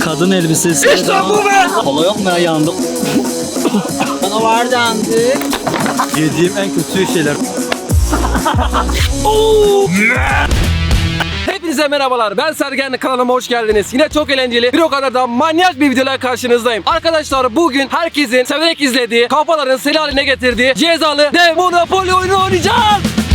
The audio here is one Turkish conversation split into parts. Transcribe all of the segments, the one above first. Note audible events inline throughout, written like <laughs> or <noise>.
Kadın elbisesi. İşte bu be! Kola yok mu ya yandım. Bana var dendi. Yediğim en kötü şeyler. <laughs> Hepinize merhabalar. Ben Sergen kanalıma hoş geldiniz. Yine çok eğlenceli bir o kadar da manyak bir videoyla karşınızdayım. Arkadaşlar bugün herkesin severek izlediği, kafaların seli haline getirdiği cezalı dev Monopoly oyunu oynayacağız.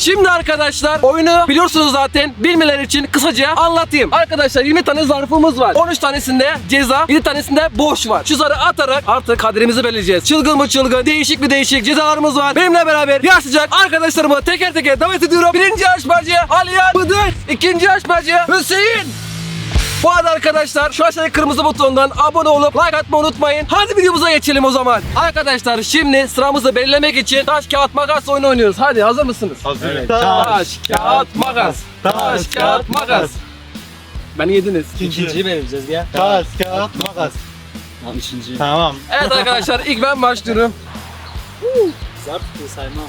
Şimdi arkadaşlar oyunu biliyorsunuz zaten bilmeler için kısaca anlatayım. Arkadaşlar 20 tane zarfımız var. 13 tanesinde ceza, 7 tanesinde boş var. Şu zarı atarak artık kaderimizi belirleyeceğiz. Çılgın mı çılgın, değişik mi değişik cezalarımız var. Benimle beraber yarışacak arkadaşlarımı teker teker davet ediyorum. Birinci yarışmacı Aliyan Bıdır. ikinci yarışmacı Hüseyin. Bu arada arkadaşlar şu aşağıdaki kırmızı butondan abone olup like atmayı unutmayın. Hadi videomuza geçelim o zaman. Arkadaşlar şimdi sıramızı belirlemek için taş kağıt makas oyunu oynuyoruz. Hadi hazır mısınız? Hazır. Taş, kağıt, makas. Taş, kağıt, makas. Beni yediniz. İkinciyi vereceğiz ya. Taş, kağıt, makas. Tamam üçüncüyü. Tamam. Evet arkadaşlar ilk ben başlıyorum. Zarf sayma.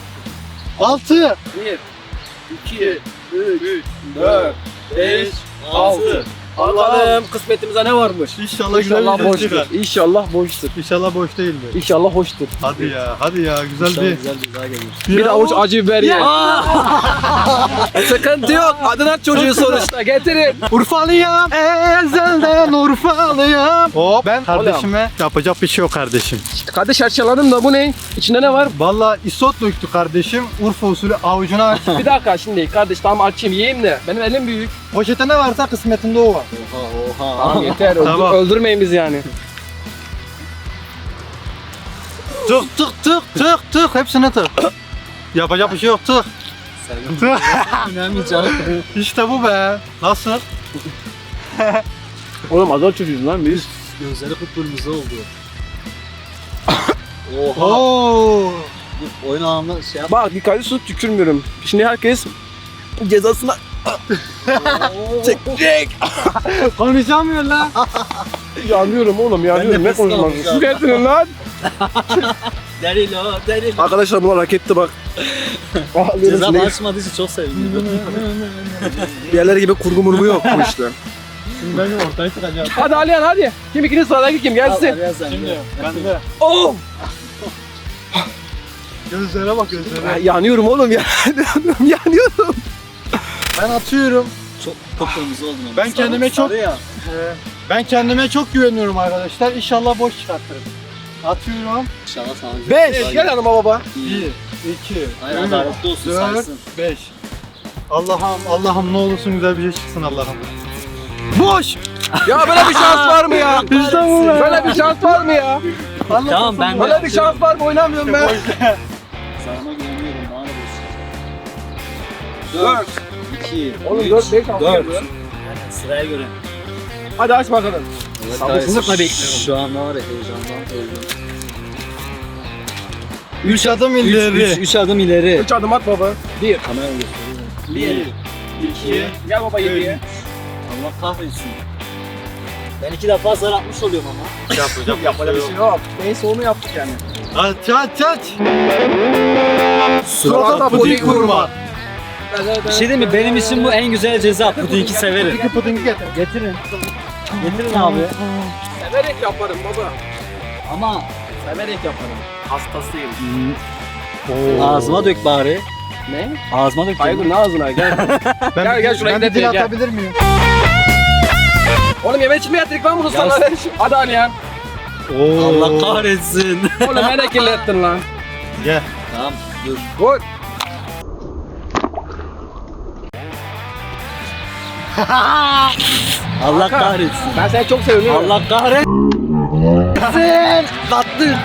6 1, 2, 3, 4, 5, 6. Bakalım kısmetimize ne varmış? İnşallah güzel İnşallah bir şey boştur. çıkar. İnşallah boştur. İnşallah boş değildir. İnşallah hoştur. Hadi ya, hadi ya. Güzel İnşallah bir... güzel bir daha gelir. Bir avuç acı biber ye. <laughs> Sıkıntı yok. Adına çocuğu sonuçta. Getirin. Urfalıyım. Ezelden Urfalıyım. Hop. Ben kardeşime yapacak bir şey yok kardeşim. Kardeş açılalım da bu ne? İçinde ne var? Valla isot döktü kardeşim. Urfa usulü avucuna aç. Bir dakika şimdi kardeş tamam açayım yiyeyim de. Benim elim büyük. Poşete ne varsa kısmetinde o var. Oha oha. Tamam yeter. öldür- Tamam. Öldürmeyin bizi yani. Tık tık tık tık tık. Hepsine tık. Yapacak bir şey yok tık. Tık. Önemli canım. İşte bu be. Nasıl? <laughs> Oğlum azal çocuğuz lan biz. Gözleri kıpkırmızı oldu. Oha. Oo. Bu oyun anlamında şey yap. Bak dikkatli tut tükürmüyorum. Şimdi herkes cezasına çekecek. Konuşamıyor lan. Yanıyorum oğlum yanıyorum. Ne konuşmak? abi. getirin lan. Derilo derilo. Arkadaşlar bunlar hak etti bak. <laughs> Ceza açmadığı için çok sevindim. Diğerleri gibi kurgu murgu <laughs> yok bu işte. Şimdi ben ortaya çıkacağım. Hadi Alihan hadi. Kim ikinci sıradaki kim gelsin. Şimdi ben de. Oh! Gözlere bak gözlere. Ya, yanıyorum oğlum ya. <laughs> yanıyorum. Ben atıyorum. Çok oldun ama. Ben Sarı- kendime çok- sarı ya. Ben kendime çok güveniyorum arkadaşlar. İnşallah boş çıkartırım. Atıyorum. İnşallah sana güzel bir 5. daha Gel yanıma baba. 1, 2, Hayır adaletli olsun 4, saysın. 5. Allah'ım Allah'ım ne olursun güzel bir şey çıksın Allah'ım. Boş. Ya böyle bir şans var mı ya? <laughs> İşte bu be. Böyle bir şans var mı ya? Tamam ben de. Böyle bir şans var mı? Oynamıyorum ben. Sana güveniyorum. Bana da. 4 2 Oğlum 4 5 6 4 Sıraya göre. Hadi aç bakalım. Sabırsızlıkla bekliyorum. Şu an var ya heyecandan öldüm. 3 adım 3 ileri. 3 adım ileri. 3 adım at baba. 1 Kamera gösteriyor. 1 2 Gel baba 7'ye. Allah kahretsin. Ben iki defa zar atmış oluyorum ama. Yapacak <laughs> Yapacak bir şey yok. Neyse onu yaptık yani. Aç aç aç. Sırada da puding kurma. Bir şey değil mi? Benim için bu en güzel ceza. Pudingi severim. İki pudingi getir. Getirin. Getirin abi. Severek yaparım baba. Ama Severek yaparım. Hastasıyım. ağzıma dök bari. Ne? Ağzıma dök. Hayır ne ağzına gel. <laughs> Ben Gel, gel şuraya Ben bir getir, dil atabilir miyim? Oğlum yemek için mi yatırık bunu Ya sana? <laughs> Hadi Alihan. Oo. Allah kahretsin. Oğlum beni kirlettin lan. Gel. tamam dur. Vur. <laughs> Allah kahretsin. Ben seni çok seviyorum. Allah kahretsin. Tatlı.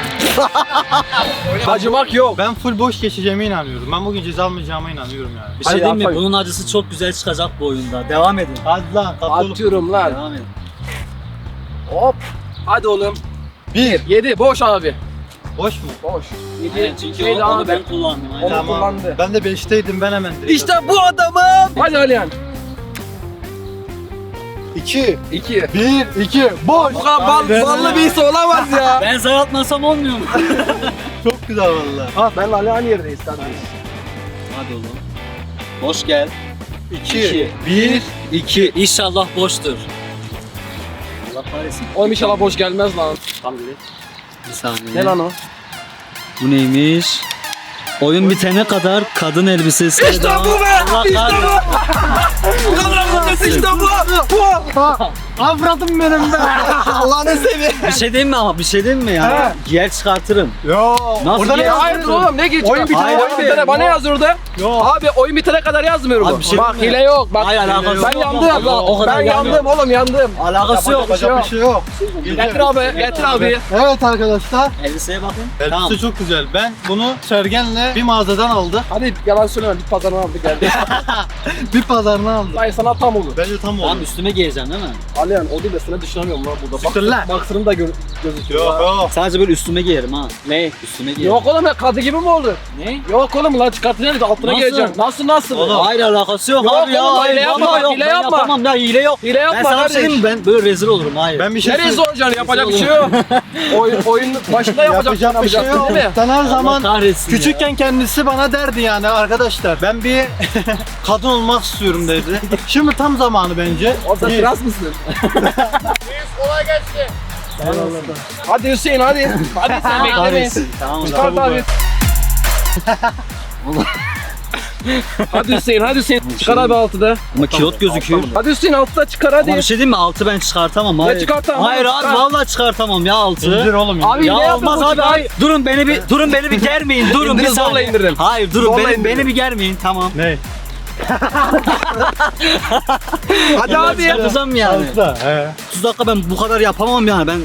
Acımak yok. Ben full boş geçeceğime inanıyorum. Ben bugün ceza almayacağıma inanıyorum yani. Bir şey Hadi diyeyim mi? yapayım. Bunun acısı çok güzel çıkacak bu oyunda. Devam edin. Hadi lan olup. Atıyorum lan. Devam edin. Hop. Hadi oğlum. Bir. 7 boş abi. Boş mu? Boş. 7 Aynen, çünkü şey onu, onu abi. ben kullandım. Aynen. Onu kullandı. Ben de beşteydim ben hemen direkt. İşte bu adamım. Hadi Alihan. 2, 2. 1, 2, boş. Bu kadar bal, ballı bir his olamaz ya. <laughs> Ben zar atmasam olmuyor mu? <laughs> Çok güzel valla. Ha ben Alihan yerdeyiz kardeş. Hadi oğlum. Boş gel. 2, İki. 1, 2. İnşallah boştur. Allah kahretsin. Oğlum inşallah boş gelmez lan. Tam gibi. Bir saniye. Ne lan o? Bu neymiş? Oyun bitene kadar kadın elbisesi. İşte bu be! Allah İşte bu! Kadın elbisesi işte bu! Bu! Avradım benim be. <laughs> Allah'ını seveyim. Bir şey diyeyim mi ama bir şey diyeyim mi ya? Giyer çıkartırım. Yo. Nasıl Orada ne yazıyor? oğlum ne geçiyor? Oyun bitene Hayır, kadar oyun bitene. Bana ne yazıyor orada? Yo. Abi oyun bitene kadar yazmıyor bu. Abi bir şey Bak mi? hile yok. Bak Hayır, alakası ben yok. yandım. Allah, o kadar ben yandım. yandım oğlum yandım. Alakası yok. Yapacak bir şey yok. Getir abi, getir abi. Evet arkadaşlar. Elbiseye bakın. Elbise Tamam. çok güzel. Ben bunu Sergen'le bir mağazadan aldık. Hadi yalan söyleme, bir pazarına aldı geldi. <laughs> Bir pazarına aldık. Hayır sana tam olur. Bence tam Tamam oldu. üstüme giyeceğim değil mi? Alihan o değil de sana düşünemiyorum lan burada. Siktir lan. Baksırım da gör, gözüküyor. Yok yok. Sadece böyle üstüme giyerim ha. Ne? Üstüme giyerim. Yok oğlum ya kadı gibi mi oldu? Ne? Yok oğlum lan çıkartacaksın altına Nasıl? gireceksin. Nasıl nasıl? Oğlum. Hayır alakası yok, Yok abi ya. oğlum, Hayır, hile yapma, yok. hile ben yapma. yapamam ya hile yok. Hile Ben yapma sana bir şey? Ben böyle rezil olurum hayır. Ben bir şey Nereye söyleyeyim. zoracaksın? Yapacak bir şey yok. <laughs> Oyun, oyun başında yapacaksın. Yapacak bir şey yok. yapacaksın, değil mi? Sen her zaman. Küçükken kendisi bana derdi yani arkadaşlar ben bir <laughs> kadın olmak istiyorum dedi. <laughs> Şimdi tam zamanı bence. Oğlum sen Bir- trans mısın? Hadi Hüseyin hadi. Hadi <laughs> sen beklemeyin. Tamam o zaman. Çıkart abi. <laughs> hadi Hüseyin hadi Hüseyin. Çıkar abi altıda. Ama kilot gözüküyor. Hadi Hüseyin altıda çıkar Ama bir hadi. şey diyeyim mi? Altı ben çıkartamam. Hayır, çıkartamam? Hayır abi Çıkar. vallahi çıkartamam ya altı. İndir oğlum. indir. Abi Ya ne yaptın olmaz abi hayır. Durun beni bir durun beni bir germeyin. Durun İndirin, bir zorla saniye. indirin. Hayır durun Zorla beni, indirin. beni bir germeyin tamam. Ne? Hadi abi. Yapacağım yani. Altta. He. 30 dakika ben bu kadar yapamam yani. Ben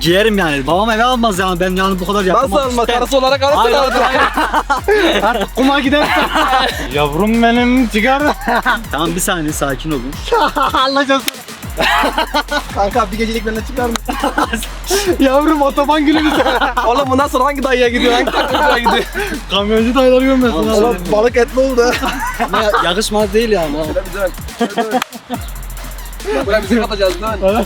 giyerim yani. Babam eve almaz yani. Ben yani bu kadar yapamam. Nasıl alma? İşte- Karısı olarak alırsın Hayır, aldı. <laughs> Artık kuma gidersen. Yavrum benim çıkar. Tamam bir saniye sakin olun. <laughs> Anlayacaksın. <laughs> Kanka bir gecelik benimle çıkar mısın? <laughs> Yavrum otoban gülü <laughs> Oğlum bundan sonra hangi dayıya gidiyor? Hangi dayıya gidiyor? Kamyoncu dayılar görmesin. Oğlum, Oğlum. Oğlum balık etli oldu. Ama ya- yakışmaz değil yani. ha. Şöyle bir dön. Şöyle dön. Buraya bizi katacağız dön.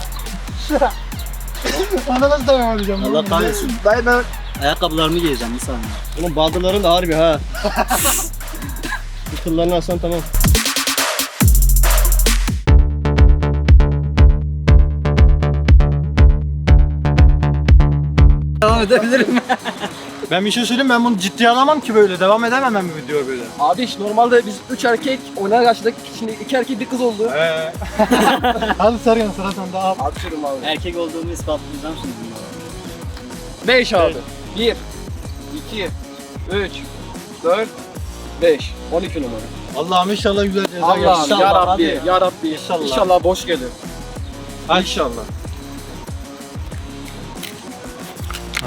Sana nasıl dayanacağım? Allah kahretsin. Dayı ben... Ayakkabılarımı giyeceğim bir saniye. Bunun baldırların da harbi ha. Kıllarını alsan tamam. Devam edebilirim. <laughs> Ben bir şey söyleyeyim ben bunu ciddiye alamam ki böyle. Devam edemem ben bu video böyle. Abi iş normalde biz üç erkek oynar karşıdaki şimdi iki erkek bir kız oldu. Ee. <laughs> Hadi Sergen sıra sende al. Atıyorum abi. Erkek olduğumu ispatlayacağım şimdi. Beş abi. Bir, iki, üç, dört, beş. On iki numara. Allah'ım inşallah güzel ceza Allah'ım ya Rabbi, ya Rabbi. İnşallah. İnşallah boş gelir. İnşallah.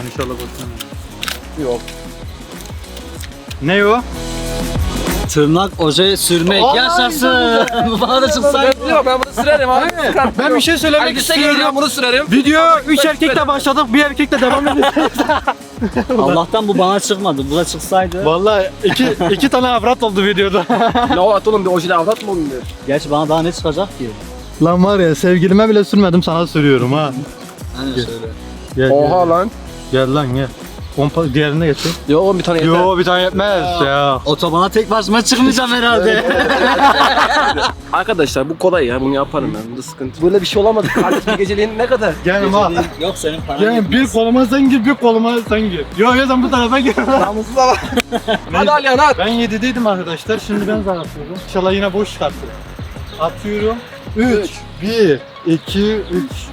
İnşallah bakın. Yok. Ne o? Tırnak oje sürmek Ay, yaşasın. <laughs> Bu bana da çıksaydı. Ben, yok, ben bunu sürerim abi. Ben bir şey söylemek giyeceğim istiyorum. bunu sürerim. Video 3 erkekle başladık, bir erkekle devam edeceğiz. <laughs> Allah'tan bu bana çıkmadı. Bu da çıksaydı. Vallahi iki, iki tane avrat oldu videoda. ne o at oğlum bir ojile avrat mı oğlum diyor. Gerçi bana daha ne çıkacak ki? Lan var ya sevgilime bile sürmedim sana sürüyorum ha. Hani şöyle. Gel, Oha lan. Gel, lan gel. Pompa diğerine getir. Yo oğlum bir tane yeter. Yo bir tane yetmez ya. Otobana tek başıma çıkmayacağım herhalde. <laughs> Arkadaşlar bu kolay ya bunu yaparım ben. Bunda sıkıntı. Böyle bir şey olamadı. <laughs> Kardeş bir geceliğin ne kadar? Gel ha. Yok senin paran Gel yetmez. bir koluma sen gir, bir koluma sen gir. Yo yo sen bu tarafa gir. <laughs> Namussuz ama. Hadi Alihan at. Ben 7'deydim arkadaşlar, şimdi ben zar atıyorum. İnşallah yine boş çıkartırım. Atıyorum. 3, 1, 2, 3.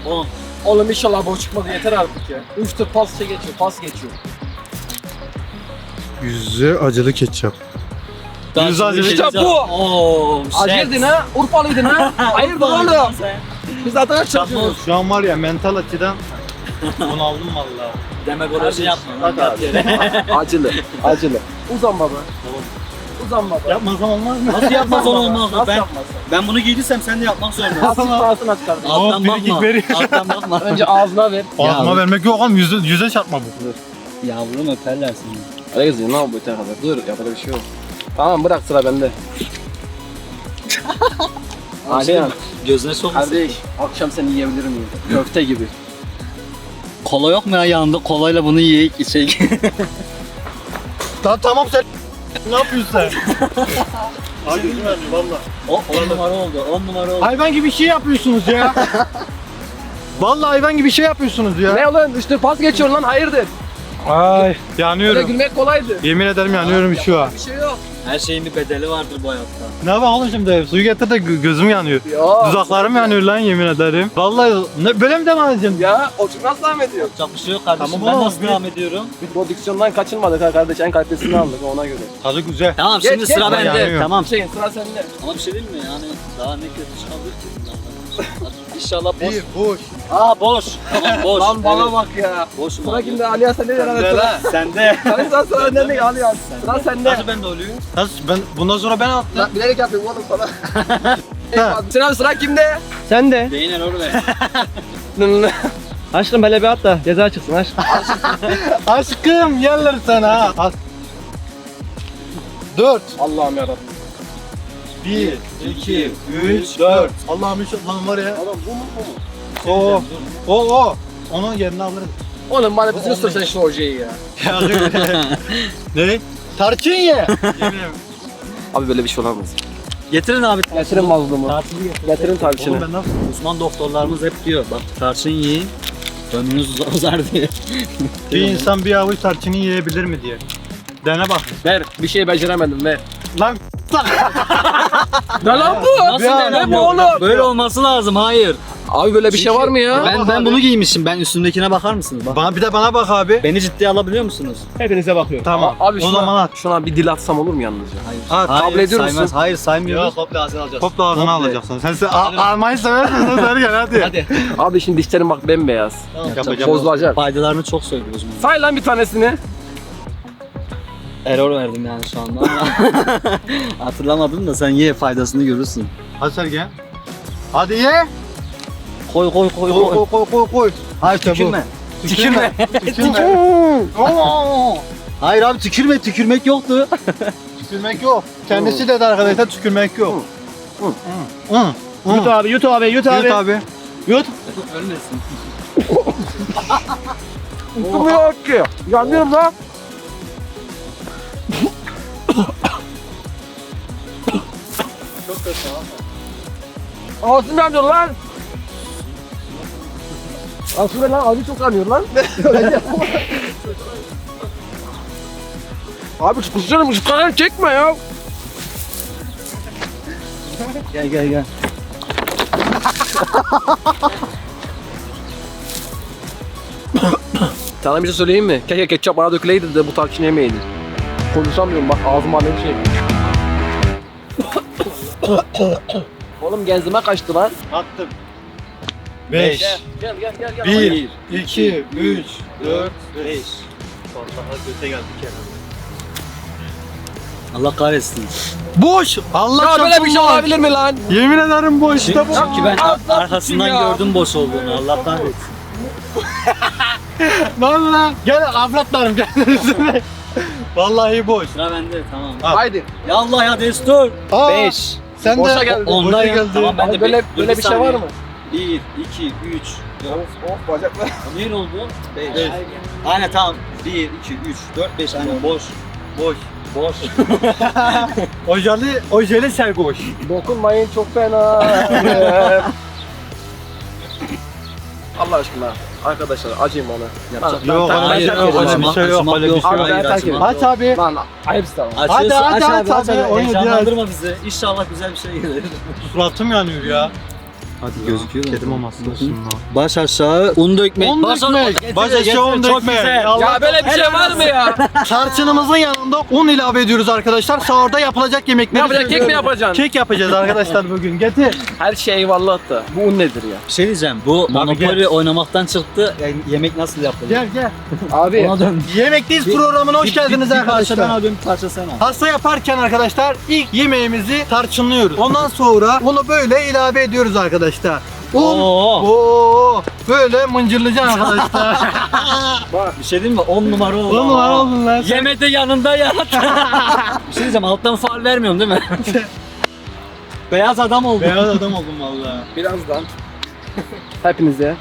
On. Oğlum inşallah boş çıkmadı yeter artık ya. Üç tur pas şey geçiyor, pas geçiyor. Yüzü acılı ketçap. Daha Yüz şimdi acılı şey ketçap bu. Oo, shit. Acıydın ha, Urfalıydın ha. <laughs> Hayırdır oğlum? Biz zaten çalışıyoruz. Şu an var ya mental açıdan <laughs> bunaldım vallahi. Demagoloji yapma. Bak Yat abi. yere. Acılı, acılı. Uzan baba. Uzan baba. Yapmasam olmaz mı? Nasıl yapmazsan olmaz mı? Nasıl Ben, yapmazsın? ben bunu giydiysem sen de yapmak zorundasın. Nasıl kardeşim. Aa, Alttan frikik bakma. veriyor. Alttan bakma. <laughs> Önce ağzına ver. Ağzıma Ya. vermek yok oğlum yüze, yüze çarpma bu. Yavrum öperler seni. Hadi kızım lan bu yeter kadar. Dur yapacak bir şey yok. Tamam bırak sıra bende. <laughs> Alihan Gözüne sokmasın. kardeş akşam seni yiyebilir miyim? Köfte gibi. Kola yok mu ya yanında? Kolayla bunu yiyek içecek. Tamam tamam sen ne yapıyorsun sen? Hadi lütfen valla. o 10 numara oldu. 10 numara oldu. Hayvan gibi şey yapıyorsunuz ya. Vallahi hayvan gibi şey yapıyorsunuz ya. Ne ulan üstüne pas geçiyorsun lan hayırdır? Ay Böyle yanıyorum. gülmek kolaydı. Yemin ederim yanıyorum şu an. Bir şey yok. Her şeyin bir bedeli vardır bu hayatta. Ne yapalım oğlum şimdi? Suyu getir de gö- gözüm yanıyor. Ya. Dudaklarım yanıyor lan yemin ederim. Vallahi ne, böyle mi devam edeceğim? Ya o çünkü nasıl devam ediyor? Yapacak bir şey yok kardeşim. Tamam ben oğlum, nasıl bir- devam ediyorum? Bir prodüksiyondan kaçınmadık ha kardeş en kalitesini aldık ona göre. Tadı güzel. Tamam Geç, şimdi geç, sıra ben bende. Tamam. Şeyin sıra sende. Ama bir şey diyeyim mi? Yani daha ne kötü çıkabilir ki? <laughs> İnşallah boş. Bir boş. Aa boş. Tamam <laughs> boş. Lan bana Evet. bak ya. Boşum Sıra abi. kimde? Ali sende <laughs> de herhalde sıra. Sende. Sen sıra sıra sende değil Ali Hasan. Sıra sende. Nasıl bende oluyor? Nasıl ben bundan sonra ben attım. Lan bilerek yapıyorum oğlum sana. <laughs> Ha. Sinan sıra kimde? Sen de. Beğenen orada. Aşkım hele bir at da ceza çıksın aşk. Aşkım yerler sana. Dört. Allah'ım yarabbim. Bir, iki, üç, dört. Allah'ım inşallah var ya. Oğlum bu mu bu mu? O, o, o. Onun yerini alırız. Oğlum bana sır sen şu ojeyi ya. <laughs> ne? Tarçın ye. <laughs> Abi böyle bir şey olamaz. Getirin abi. Getirin mazlumu. Tarçını getir. Getirin Oğlum tarçını. ben nasıl? Uzman doktorlarımız hep diyor. Bak tarçın yiyin. Ömrünüz uzar- uzar diye. Bir insan bir avuç tarçını yiyebilir mi diye. Dene bak. Ver bir şey beceremedim ver. Lan <laughs> Ne lan bu? Nasıl Ya, ne bu oğlum? Böyle olması lazım. Hayır. Abi böyle bir şey var mı ya? Ben ben bunu giymişim. Ben üstümdekine bakar mısınız? Bak. bana bir de bana bak abi. Beni ciddiye alabiliyor musunuz? Hepinize bakıyorum. Tamam. Abi o şuna, zaman at. şuna bir dil atsam olur mu yalnızca? Hayır, kabul ediyor saymaz. musun? Hayır saymıyoruz. komple ağzına alacağız. Topla ağzına Komple. alacaksın. Sen, sen al- almayı seversin sen Sergen hadi. Hadi. Abi şimdi dişlerim bak bembeyaz. Yapacağım. Bozulacak. Faydalarını çok söylüyoruz. bunu. Say lan bir tanesini. Error verdim yani şu anda ama <laughs> hatırlamadım da sen ye faydasını görürsün. Hadi Sergen. Hadi ye. Koy koy koy Koy koy koy koy koy. Hayır tükürme. Tükürme. <laughs> Tükürme. Hayır abi tükürme tükürmek yoktu. <laughs> Tükürmek yok. Kendisi dedi arkadaşlar tükürmek yok. Yut abi, yut abi, yut abi. Yut abi. Yut. Ölmesin. Tutmuyor ki. Yanıyorum lan. Ağzım yanıyor lan. Ağzım lan ağzı çok yanıyor lan. <laughs> Abi kusacağım kadar çekme ya. Gel gel gel. Sana bir şey söyleyeyim mi? Keşke ketçap bana döküleydi de bu tarçın yemeydi. Konuşamıyorum bak ağzıma ne şey. Oğlum genzime kaçtı lan. Attım. 5 Gel gel gel gel. gel. 1 2 3 4 5. Allah kahretsin. Boş. Allah Ya böyle bir şey boş. olabilir mi lan? Yemin ederim boş. İşte bu. Çünkü ben Allah arkasından ya. gördüm boş olduğunu. Allah kahretsin. <laughs> Lan. Gel avratlarım gel. <laughs> Vallahi boş. Sıra bende tamam. Haydi. Ya Allah ya destur. Aa, 5. Sen Boşa de geldi. Onda boşa ya. geldi. Tamam ben Abi de böyle böyle bir şey var mı? 1, 2, 3, 4. Of bacaklar. Ne oldu? 5. Beş. Aynen tamam. 1, 2, 3, 4, 5 aynen boş. Boş. Boş. <laughs> Ojeli, ojeli sergoş. Dokunmayın çok fena. <laughs> Allah aşkına arkadaşlar acıyın bana. Yapacak Ben- Yok, ben- ben hayır, terk yok, ediyorum. öyle bir şey yok, öyle bir şey yok. Hayır, Abi, ben terk acımak Aç abi. Lan tamam. Açıyorsun, Hadi, hadi, abi, aç abi, Heyecanlandırma bizi. İnşallah güzel bir şey gelir. Suratım yanıyor ya. Hadi gözüküyor. Kedim olmasın da şimdi. Baş aşağı un dökmek. Un Baş dökmek. Baş aşağı un çok dökmek. güzel. Allah Ya böyle bir şey var mı ya? <laughs> Tarçınımızın yanında un ilave ediyoruz arkadaşlar. Sahurda yapılacak ne yemekleri yapacaksın? Kek mi yapacaksın? Kek yapacağız arkadaşlar bugün. Getir. Her şey eyvallah da. Bu un nedir ya? Bir şey diyeceğim. Bu Monopoly oynamaktan çıktı. Yani yemek nasıl yapılır? Gel gel. Abi Ona dön. Yemekteyiz programına hoş geldiniz bir- bir parça ben arkadaşlar. alıyorum, bir parça sen al. Pasta yaparken arkadaşlar ilk yemeğimizi tarçınlıyoruz. Ondan sonra bunu böyle ilave ediyoruz arkadaşlar. Un. Oo. Oo, böyle mıncırlayacaksın arkadaşlar. <laughs> Bir şey diyeyim mi? 10 numara oldu. Oğlum var oldun lan. sen. Yemede yanında yat. <laughs> bir şey diyeceğim alttan faal vermiyorum değil mi? <laughs> Beyaz adam oldu. Beyaz adam oldum vallahi. birazdan hepinize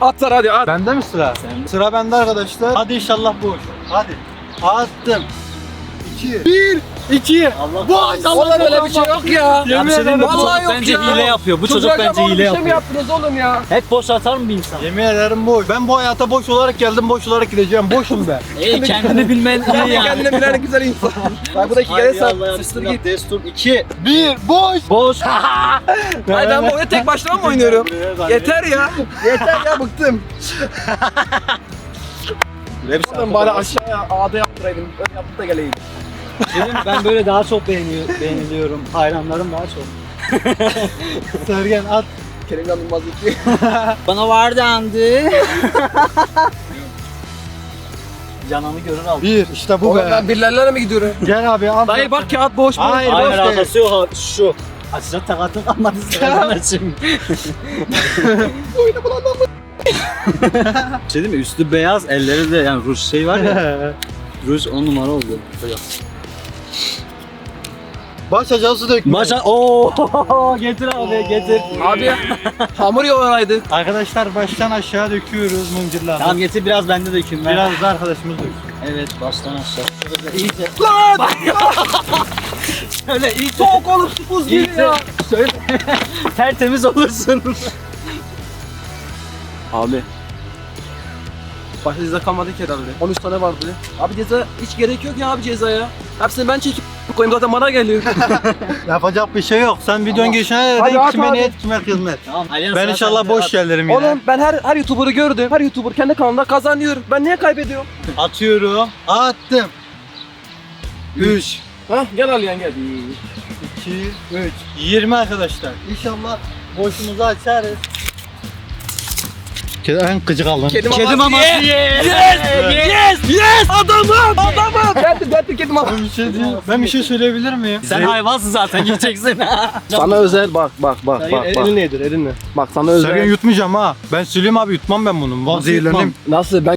Atlar hadi at. Bende mi sıra? Sen- Sıra bende arkadaşlar. Hadi inşallah boş. Hadi. Attım. 2 1 iki. Allah Boş. Oğlum böyle bir şey yok ya. Ya bir şey diyeyim mi? Bu Vallahi çocuk yok bence ya. hile yapıyor. Bu çocuk Çocuğa bence oğlum hile bir şey mi yapıyor. yaptınız oğlum ya? Hep boş atar mı bir insan? Yemin ederim boş. Ben bu hayata boş olarak geldim, boş olarak gideceğim. Boşum ben. <laughs> Ey kendini bilmen iyi yani. kendine bilen güzel insan. <laughs> Bak bu da iki kere Haydi sar. Bismillah. git. Destur 2. Bir, boş. Boş. <laughs> Hayır ben bu oyunu tek başıma mı oynuyorum? Yeter ya. Yeter ya bıktım. Oğlum bari aşağıya ağda yaptıraydım. Öyle yapıp da geleydim. Ben böyle daha çok beğeniyor, beğeniliyorum. Hayranlarım daha çok. <laughs> Sergen at. Kerim Yanılmaz 2. <laughs> Bana var dendi. Cananı görür aldı. Bir, işte bu Oğlum be. ben birilerine mi gidiyorum? Gel abi al. Dayı bak kağıt boş boş. Hayır, Hayır boş değil. alakası yok ha, şu. Açacak takatın kalmadı <laughs> sıradan şimdi. şey değil mi? Üstü beyaz, elleri de yani ruj şey var ya. ruj on numara oldu. Baş aşağısı dökme. Başa ooo <laughs> getir abi getir. Abi hamur yoğuraydık. Arkadaşlar baştan aşağı döküyoruz mıncırlar. Tamam getir biraz bende dökeyim ben. Biraz da arkadaşımız döksün. Evet baştan aşağı. Şöyle iyice. Lan! <laughs> Şöyle iyice. Soğuk olup buz gibi ya. Şöyle <laughs> tertemiz olursun. Abi. Başka ceza kalmadı ki herhalde. 13 tane vardı. Abi ceza hiç gerek yok ya abi cezaya. Hepsini ben çekip koyayım zaten bana geliyor. <laughs> Yapacak bir şey yok. Sen videonun geçene Hadi at kime abi. niyet kime hizmet. Tamam. Ben inşallah boş at. gelirim yine. Oğlum ben her her YouTuber'ı gördüm. Her YouTuber kendi kanalında kazanıyor. Ben niye kaybediyorum? Atıyorum. Attım. 3, Hah gel Aliyan gel. 2, 3. 20 arkadaşlar. İnşallah boşumuzu açarız. Kedi en gıcık aldım. Kedi Kedi maması ye. Yes! Yes! Yes! Adamım! Adamım! Geldim geldim kedi maması. Ben bir şey diyeyim. Ben bir şey söyleyebilir miyim? Sen hayvansın zaten gideceksin. <laughs> Sana özel bak bak bak Sergen, bak. elini bak. Elinle yedir elinle. Bak sana özel. Sergen yutmayacağım ha. Ben söyleyeyim abi yutmam ben bunu. Vallahi zehirlendim. Nasıl ben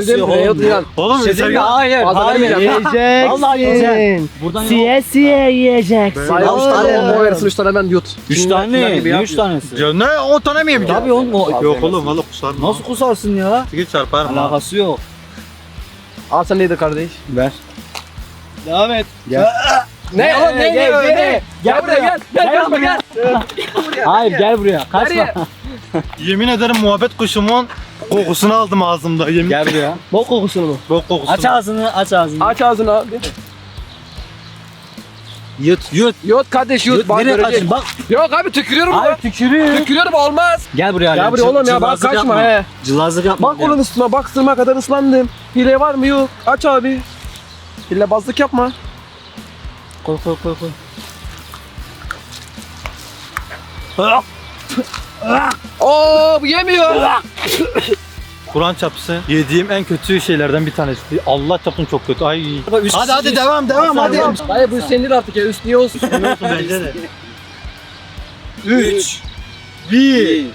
girdim yok buraya oğlum oturuyan. Oğlum Şey mi? Sergen Hayır, Fazla hayır. Yiyeceksin. Vallahi yiyeceksin. Buradan. Siye siye yiyeceksin. Sayı 3 tane o verirsin 3 tane ben yut. Üç Kimler- kimler tane. gibi Ne yap. üç tanesi? Ya ne 10 tane mi yiyeceğim? Tabii oğlum o. Yok oğlum valla kusarım. Nasıl kusarsın ya? Git çarparım. Alakası yok. Al sen neydi kardeş? Ver. Devam et. Ne oğlum ne gel, ne gel. ne? Gel buraya gel. Gel Gel kaçma gel. Hayır gel buraya. Kaçma. Yemin ederim muhabbet kuşumun kokusunu aldım ağzımda. Yemin Gel buraya. Bok kokusunu mu? Bok kokusunu. Aç ağzını, aç ağzını. Aç ağzını abi. Yut. Yut. Yut kardeş yut. Yut. Bak Nereye kaçın? Bak. Yok abi tükürüyorum Hayır bak. tükürüyor. Tükürüyorum olmaz. Gel buraya. Gel buraya oğlum ya bak kaçma yapma. he. Cılazlık yapma. Bak oğlum üstüme bak sırma kadar ıslandım. Hile var mı yok. Aç abi. Hilebazlık yapma. Koy koy koy koy. <laughs> Oo yemiyor. Kur'an çapısı yediğim en kötü şeylerden bir tanesi. Allah çapın çok kötü. Ay. Hadi hadi kişi- devam devam hadi. Hayır bu senin artık ya üst niye olsun? Bence de. 3 1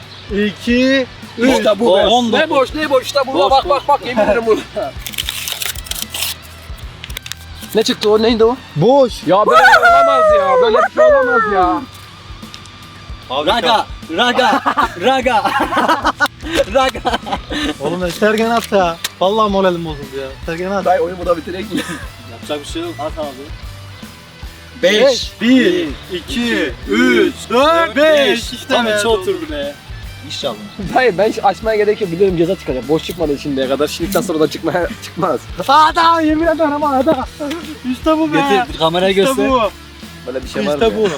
2 3 İşte bu be. On Ne boş ne boş işte bu. Boş, bak bak bak yemin ederim bu. ne çıktı o neydi o? Boş. Ya böyle olamaz ya. Böyle bir şey olamaz ya. Raga, raga, raga. <laughs> raga. Oğlum Sergen at ya. Vallahi moralim bozuldu ya. Sergen at. Dayı oyunu burada bitirek mi? <laughs> Yapacak bir şey yok. At abi. 5 1 2 3 4 5 işte Tam içe otur be. İnşallah. Hayır ben açmaya gerek yok. Biliyorum ceza çıkacak. Boş çıkmadı şimdiye kadar. Şimdiden sonra da çıkmaya çıkmaz. Ada yemin ederim ada. İşte bu be. Getir kameraya İşte göster. bu. <laughs> Böyle bir şey var mı? İşte ya? bu.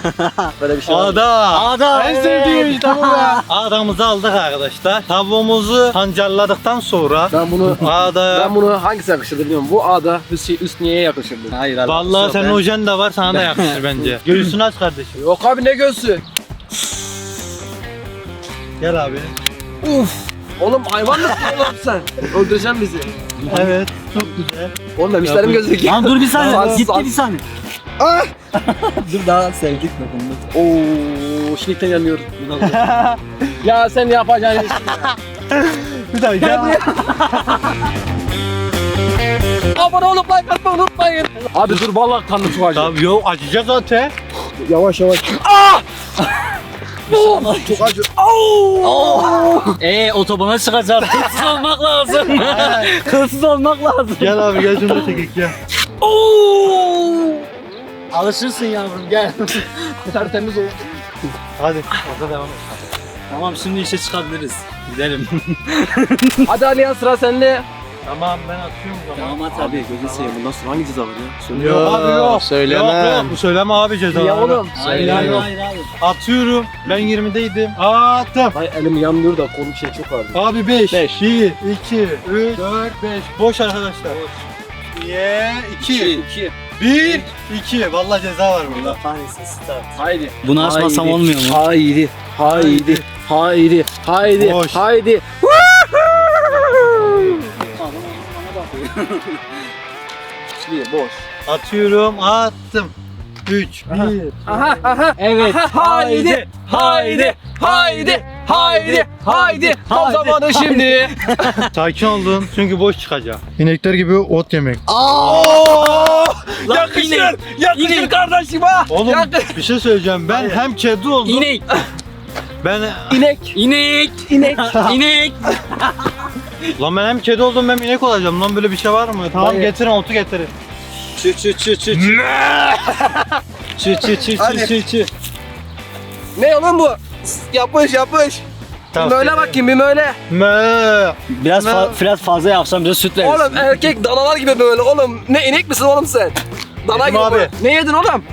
Böyle bir şey var mı? Ada. Ada. En sevdiğim işte bu be. Adamızı aldık arkadaşlar. Tavuğumuzu pancarladıktan sonra Ben bunu Ada. ben bunu hangisi yakışırdı biliyorum. Bu A'da Hüsnü Üstniye'ye yakışırdı. Hayır abi. Vallahi senin ojen de var sana da yakışır <laughs> bence. Göğsünü aç kardeşim. Yok abi ne göğsü? Gel abi. Uf. Oğlum hayvan mısın oğlum sen? <laughs> Öldüreceksin bizi. Evet. Çok güzel. Oğlum demişlerim gözüküyor. Lan dur bir saniye. Gitti bir saniye. Ah! dur daha sevdik dokundu. Oo, şimdiden yanıyor. <laughs> ya sen yapacağın iş. Bir daha gel. Abone olup like atmayı unutmayın. Abi dur vallahi çok acı. Tabii yok acıcak zaten. Yavaş yavaş. Çok acı. Eee otobana çıkacağız. Hırsız olmak lazım. <laughs> Hırsız olmak lazım. Gel abi gel şunu da çekik ya. Alışırsın yavrum gel. <laughs> Tertemiz oldu. Hadi. Orada devam et. tamam şimdi işe çıkabiliriz. Gidelim. <laughs> Hadi Alihan sıra sende. Tamam ben atıyorum o zaman. tamam tabii. gözü seveyim bundan sonra hangi ceza var ya? Söyle. Yok abi yok. söylemem. Yok yok bu söyleme abi cezaları. Ya oğlum. Hayır hayır hayır hayır. Atıyorum. Ben 20'deydim. Attım. Ay elim yanmıyor da kolum şey çok ağrıyor. Abi 5. Beş. 1, 2, 3, 4, 5. Boş arkadaşlar. Boş. Ye 2. 2. 1, 2. Vallahi ceza var burada. Tanesi start. Haydi. Bunu açmasam Haydi. olmuyor mu? Haydi. Haydi. Haydi. Haydi. Boş. Haydi. Bir <laughs> boş. Atıyorum. Attım. 3, 1. Aha aha. Evet. Haydi. Haydi. Haydi. Haydi. Haydi. Tam zamanı şimdi. <laughs> Sakin olun çünkü boş çıkacak. İnekler gibi ot yemek. Lan Yakışır. inek. Yakışır İnek. kardeşim ha. Oğlum Yakışır. bir şey söyleyeceğim. Ben hem kedi oldum. İnek. Ben İnek. İnek. İnek. <laughs> İnek. lan ben hem kedi oldum hem inek olacağım. Lan böyle bir şey var mı? Tamam Hayır. getirin otu getirin. Çü çü çü çü çü. Çü çü çü Hadi. çü çü çü. Ne oğlum bu? Yapış yapış. Bir Böyle bakayım bir böyle. Mö. Biraz fa- biraz fazla yapsam bize süt verirsin. Oğlum erkek danalar gibi böyle oğlum. Ne inek misin oğlum sen? Dana Yedim gibi abi. böyle. Ne yedin oğlum?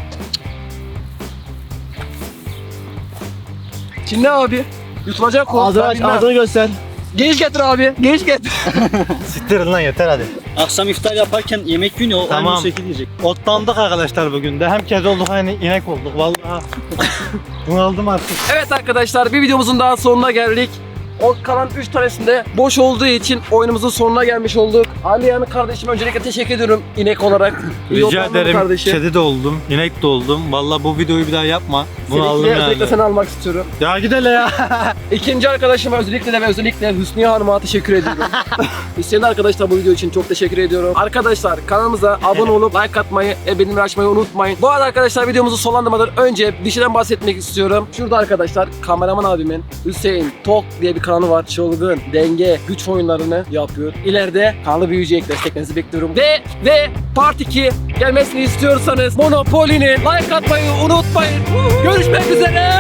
Şimdi abi. Yutulacak o. Ağzını Ben aç, bilmem. ağzını göster. Genç getir abi. Genç getir. <laughs> Siktirin lan yeter hadi. Akşam iftar yaparken yemek günü o Tamam. aynı şekilde yiyecek. Otlandık arkadaşlar bugün de. Hem kedi olduk hem inek olduk. Vallahi. <laughs> Bunu aldım artık. evet arkadaşlar bir videomuzun daha sonuna geldik. O kalan 3 tanesinde boş olduğu için oyunumuzun sonuna gelmiş olduk. Aliyan'ın kardeşim öncelikle teşekkür ediyorum inek olarak. <clears throat> İyi Rica otlandın ederim. kardeşim. Kedi de oldum. inek de oldum. Vallahi bu videoyu bir daha yapma. Bunu aldım Seninkiyle özellikle yani. seni almak istiyorum. Ya gidele ya. <laughs> İkinci arkadaşıma özellikle de ve özellikle Hüsniye Hanım'a teşekkür ediyorum. <laughs> Hüseyin arkadaşlar bu video için çok teşekkür ediyorum. Arkadaşlar kanalımıza abone olup like atmayı ve bildirim açmayı unutmayın. Bu arada arkadaşlar videomuzu sonlandırmadan önce bir şeyden bahsetmek istiyorum. Şurada arkadaşlar kameraman abimin Hüseyin Tok diye bir kanalı var. Çılgın, denge, güç oyunlarını yapıyor. İleride kanalı büyüyecek. Desteklerinizi bekliyorum. Ve ve Part 2 gelmesini istiyorsanız Monopoly'nin like atmayı unutmayın. Görüşmek üzere.